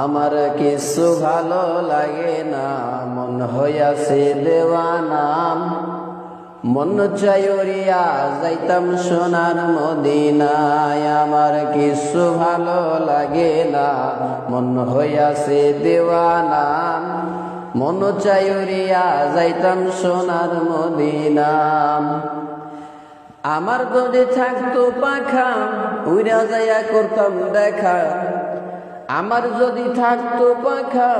আমার কিছু ভালো লাগে না, মন হইয়াছে দেওয়ানাম মন চাইরিয়া যাইতাম সোনার মদিনায়, আমার কিছু ভালো লাগে না, মন হইয়াছে দেওয়ানাম মন চাইরিয়া যাইতাম সোনার মদিনাম আমার যদি থাকতো পাখা উইরা যাইয়া করতাম দেখা। আমার যদি থাকতো পাখা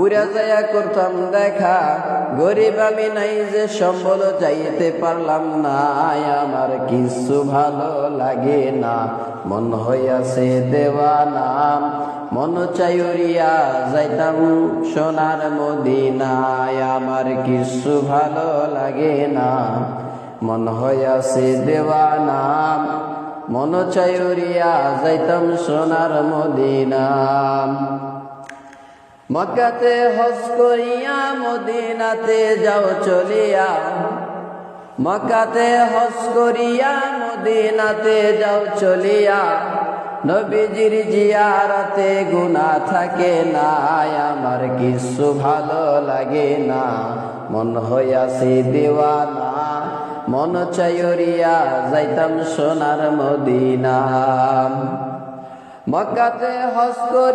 উড়া যায়া করতাম দেখা। গরিব আমি নাই যে সম্বল যাইতে পারলাম না আমার কিছু ভালো লাগে না। মন হইয়াছে দেওয়ানাম মন চাইরিয়া যাইতাম সোনার মদিনায় আমার কিছু ভালো লাগে না। মন হইয়াছে দেওয়ানাম মন চাইরিয়া যাইতাম সোনার মদিনাম মক্কাতে হজ করিয়া মদিনাতে যাও চলিয়া। মক্কাতে হজ করিয়া মদিনাতে যাও চলিয়া। নবীজির জিয়ারাতে গুণা থাকে না আমার কিছু ভালো লাগে না। মন হইয়াছে দিওয়ানা। মন চাইরিয়া যাইতাম সোনার মদিনা। মক্কাতে হস করি